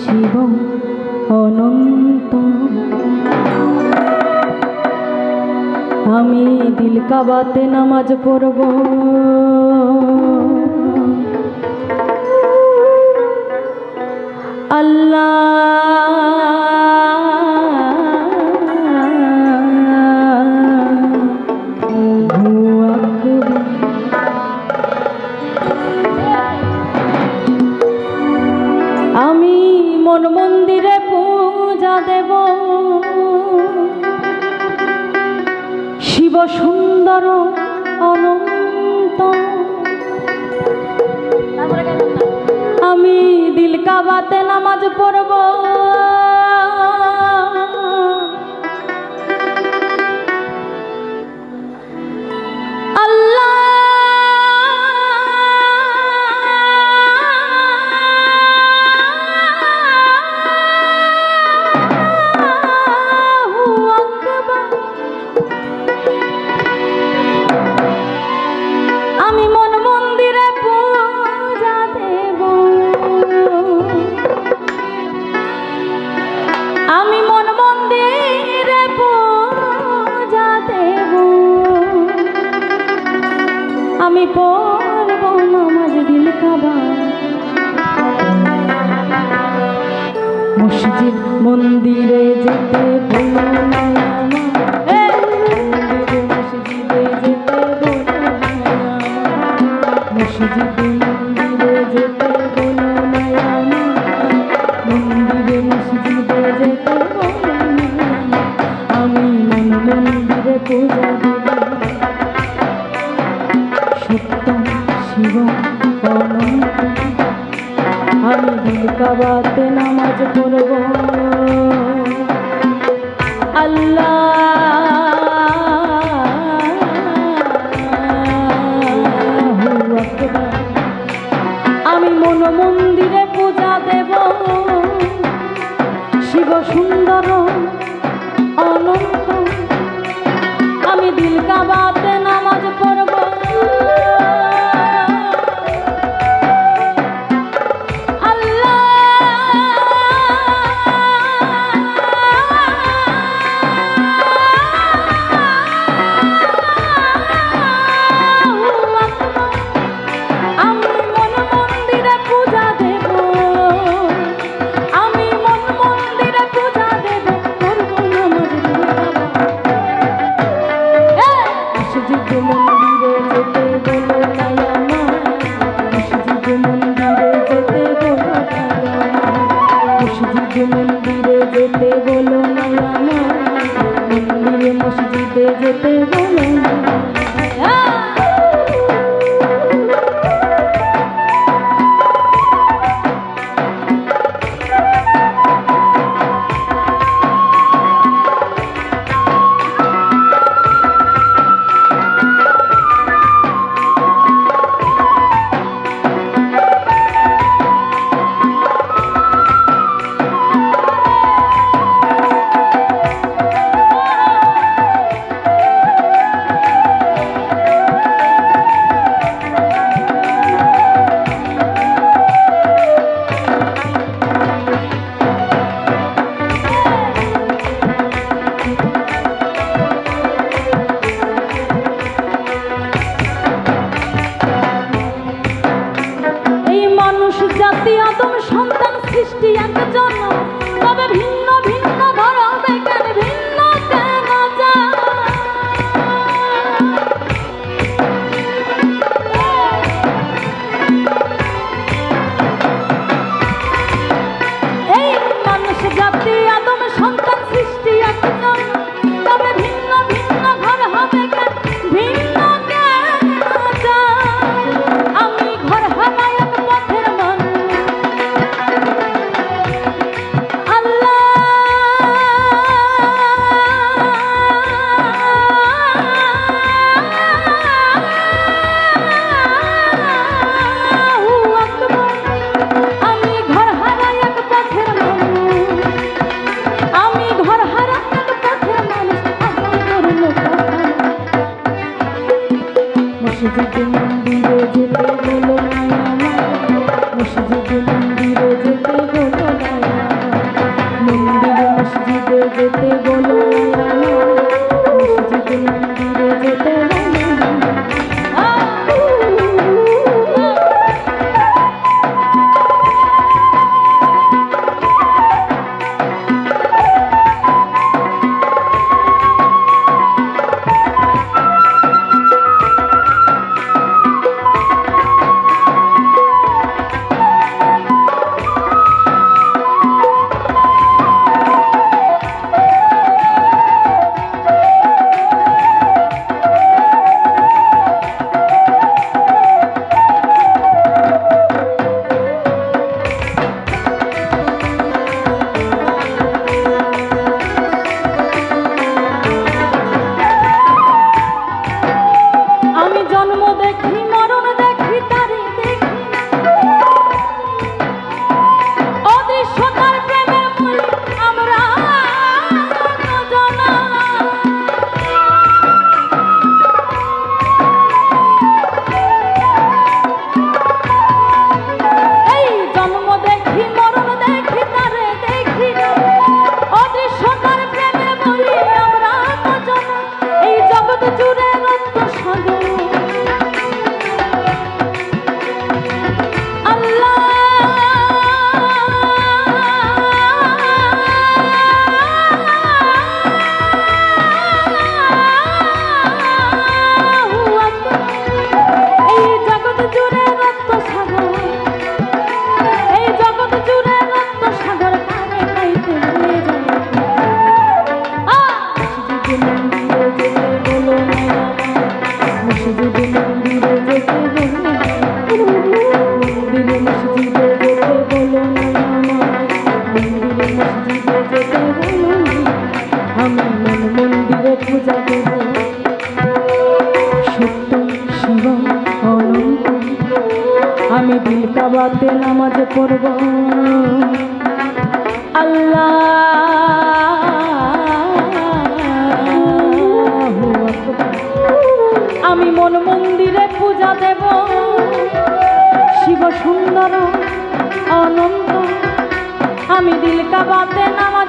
শিব অনন্ত। আমি দিলকাবাতে নামাজ পড়ব। আল্লাহ সুন্দর অনন্ত। আমি দিল কাবাতে নামাজ পড়ব। আমি পড়ব নামাজ দিল কাবা। মসজিদ মন্দিরে যেতে হ্যাঁ। মসজিদে যেতে ভুলো আমি ঢুকাবাতে নামাজ পড়ব। আল্লাহ। আমি মন যেতে বলো Christy and the Donald. নামাজ পড়ব। আল্লাহ। আমি মন মন্দিরে পূজা দেব। শিব সুন্দর অনন্ত। আমি দিল নামাজ